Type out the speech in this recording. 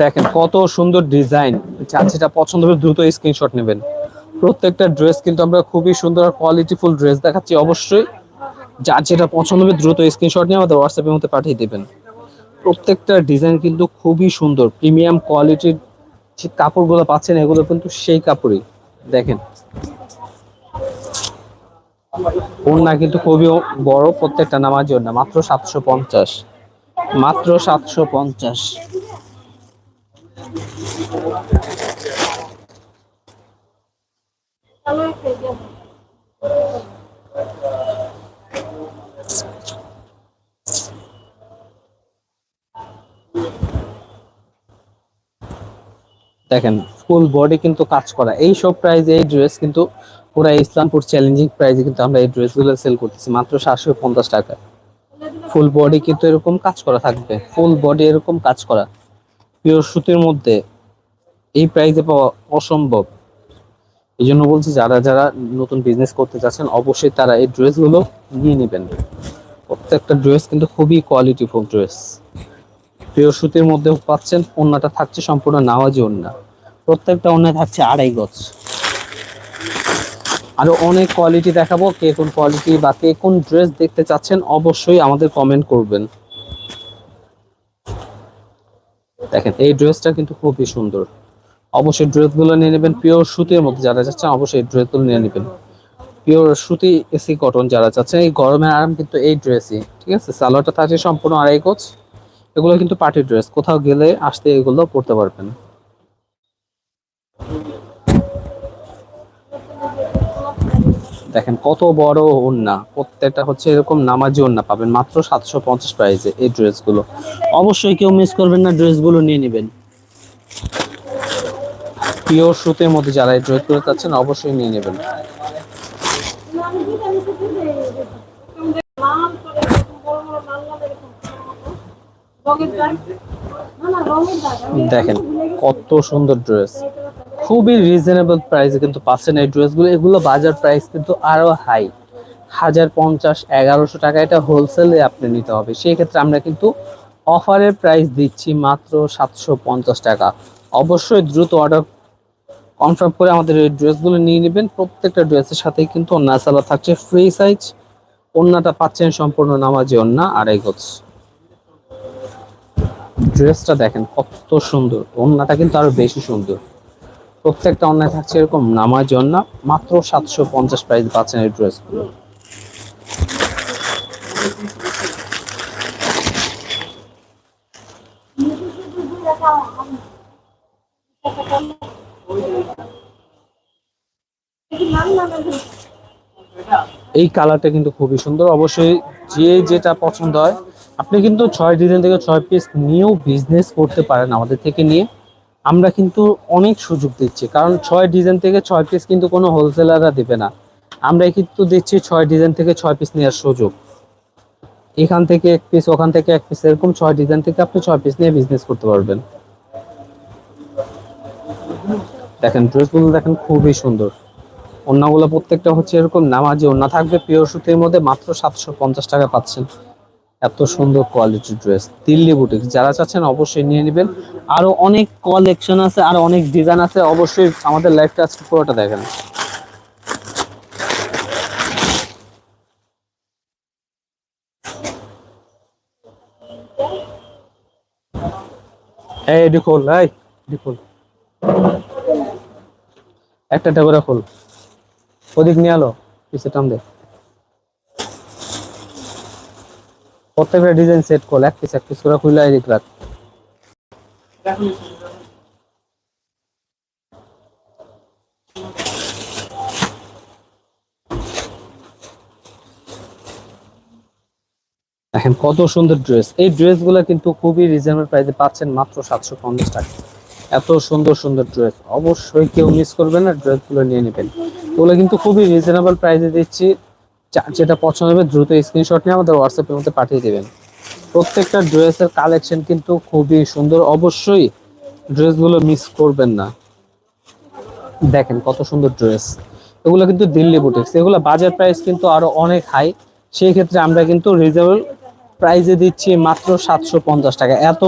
দেখেন কত সুন্দর ডিজাইন। যার যেটা পছন্দ হবে দ্রুত স্ক্রিনশট নেবেন। প্রত্যেকটা ড্রেস কিন্তু আমরা খুবই সুন্দর আর কোয়ালিটিফুল ড্রেস দেখাচ্ছি অবশ্যই। যার যেটা পছন্দ হবে দ্রুত স্ক্রিনশট নিয়ে আমাদের হোয়াটসঅ্যাপের মধ্যে পাঠিয়ে দেবেন। প্রত্যেকটা ডিজাইন কিন্তু খুবই সুন্দর প্রিমিয়াম কোয়ালিটির যে কাপড়গুলো পাচ্ছেন, এগুলো কিন্তু সেই কাপড়ই। দেখেন। ওড়না কিন্তু খুবই বড়, প্রত্যেকটা নামার জন্য মাত্র সাতশো পঞ্চাশ। মাত্র সাতশো পঞ্চাশ। দেখেন ফুল বডি কিন্তু কাজ করা। এই সব প্রাইজে এই ড্রেস কিন্তু পুরো ইসলামপুর চ্যালেঞ্জিং প্রাইজে কিন্তু আমরা এই ড্রেসগুলো সেল করতেছি, মাত্র সাতশো পঞ্চাশ টাকা ফুল বডি কিন্তু এরকম কাজ করা থাকবে। ফুল বডি এরকম কাজ করা। পিওর সুতির মধ্যে এই প্রাইজে পাওয়া অসম্ভব। এই জন্য বলছি, যারা যারা নতুন বিজনেস করতে চাচ্ছেন অবশ্যই তারা এই ড্রেসগুলো নিয়ে নেবেন। প্রত্যেকটা ড্রেস কিন্তু খুবই কোয়ালিটিফুল ড্রেস পিওর সুতির মধ্যে পাচ্ছেন ওন্নাটা থাকছে সম্পূর্ণ নামাজি ওন্না প্রত্যেকটা ওন্নায় থাকছে আড়াই গজ। আরও অনেক কোয়ালিটি দেখাবো, কে কোন কোয়ালিটি বা কে কোন ড্রেস দেখতে চাচ্ছেন অবশ্যই আমাদের কমেন্ট করবেন। দেখেন, এই ড্রেসটা কিন্তু খুবই সুন্দর। অবশ্যই ড্রেসগুলো নিয়ে নেবেন পিওর সুতির মধ্যে, যারা চাচ্ছেন অবশ্যই এই ড্রেসগুলো নিয়ে নেবেন। পিওর সুতি এসি কটন যারা চাচ্ছেন, এই গরমের আরাম কিন্তু এই ড্রেসই ঠিক আছে? সালোয়ারটা থাকছে সম্পূর্ণ আড়াই গজ। এগুলো কিন্তু পার্টি ড্রেস কোথাও গেলে আসতে এগুলো পড়তে পারবেন। দেখেন, কত বড় ওন্না প্রত্যেকটা হচ্ছে এরকম নামাজি ওন্না পাবেন। মাত্র সাতশো পঞ্চাশ প্রাইসে এই ড্রেসগুলো অবশ্যই কেউ মিস করবেন না ড্রেসগুলো নিয়ে নেবেন। পিওর সুতের মধ্যে যারা এই ড্রেস ড্রেসগুলো চাচ্ছেন, অবশ্যই নিয়ে নেবেন। দেখেন, কত সুন্দর ড্রেস খুবই রিজনেবল প্রাইসে কিন্তু পাচ্ছেন এই ড্রেসগুলো এগুলো বাজার প্রাইস কিন্তু আরও হাই হাজার পঞ্চাশ, এগারোশো টাকা এটা হোলসেলে আপনি নিতে হবে। সেই ক্ষেত্রে আমরা কিন্তু অফারের প্রাইস দিচ্ছি মাত্র সাতশো পঞ্চাশ টাকা। অবশ্যই দ্রুত অর্ডার কনফার্ম করে আমাদের এই ড্রেসগুলো নিয়ে নেবেন। প্রত্যেকটা ড্রেসের সাথেই কিন্তু অন্যা সালা থাকছে ফ্রি সাইজ অন্যটা পাচ্ছেন সম্পূর্ণ নামাজি অন্যা আড়াই গজ। ড্রেসটা দেখেন কত সুন্দর। অন্যটা কিন্তু আরও বেশি সুন্দর। প্রত্যেকটা অন্যায় থাকছে এরকম নামার জন্য মাত্র সাতশো পঞ্চাশ প্রাইস পাচ্ছেন এই ড্রেসগুলো এই কালারটা কিন্তু খুবই সুন্দর। অবশ্যই যে যেটা পছন্দ হয়, আপনি কিন্তু ছয় ডিজাইন থেকে ছয় পিস নিয়েও বিজনেস করতে পারেন আমাদের থেকে নিয়ে। আমরা কিন্তু অনেক সুযোগ দিচ্ছি। কারণ ছয় ডিজাইন থেকে ছয় পিস কিন্তু কোনো হোলসেলাররা দেবে না। আমরা কিন্তু দিচ্ছি ছয় ডিজাইন থেকে ছয় পিস নেওয়ার সুযোগ। এখান থেকে এক পিস ওখান থেকে এক পিস এরকম ছয় ডিজাইন থেকে আপনি ছয় পিস নিয়ে বিজনেস করতে পারবেন। দেখেন ড্রেসগুলো দেখেন খুবই সুন্দর। ওন্নাগুলো প্রত্যেকটা হচ্ছে এরকম নামাজি ওন্না থাকবে পিওর সুতির মধ্যে মাত্র সাতশো পঞ্চাশ টাকা পাচ্ছেন। এত সুন্দর কোয়ালিটির ড্রেস দিল্লি বুটিক যারা চাচ্ছেন অবশ্যই নিয়ে নেবেন। আরও অনেক কালেকশন আছে, আরও অনেক ডিজাইন আছে। অবশ্যই আমাদের লাইফটা আজকে পুরোটা দেখেন। এই এডি খোল একটা করে খোল। ওদিক নিয়ে আলো, পিছে টান দে। প্রত্যেকটা ডিজাইন সেট করলে, এক পিস এক পিস করে খুলে এদিক রাখ দেখেন কত সুন্দর ড্রেস। এই ড্রেসগুলো কিন্তু খুবই রিজনেবল প্রাইসে পাচ্ছেন মাত্র সাতশো পঞ্চাশ টাকা। এত সুন্দর সুন্দর ড্রেস। অবশ্যই কেউ মিস করবেন না, ড্রেসগুলো নিয়ে নেবেন। এগুলো কিন্তু খুবই রিজনেবল প্রাইসে দিচ্ছি। যেটা পছন্দ হবে দ্রুত স্ক্রিনশট নিয়ে আমাদের হোয়াটসঅ্যাপের মধ্যে পাঠিয়ে দেবেন। প্রত্যেকটা ড্রেসের কালেকশন কিন্তু খুবই সুন্দর। অবশ্যই ড্রেসগুলো মিস করবেন না। দেখেন কত সুন্দর ড্রেস। এগুলো কিন্তু দিল্লি বুটিক্স এগুলো বাজার প্রাইস কিন্তু আরও অনেক হাই সেই ক্ষেত্রে আমরা কিন্তু রিজনেবল প্রাইসে দিচ্ছি মাত্র সাতশো পঞ্চাশ টাকা। এত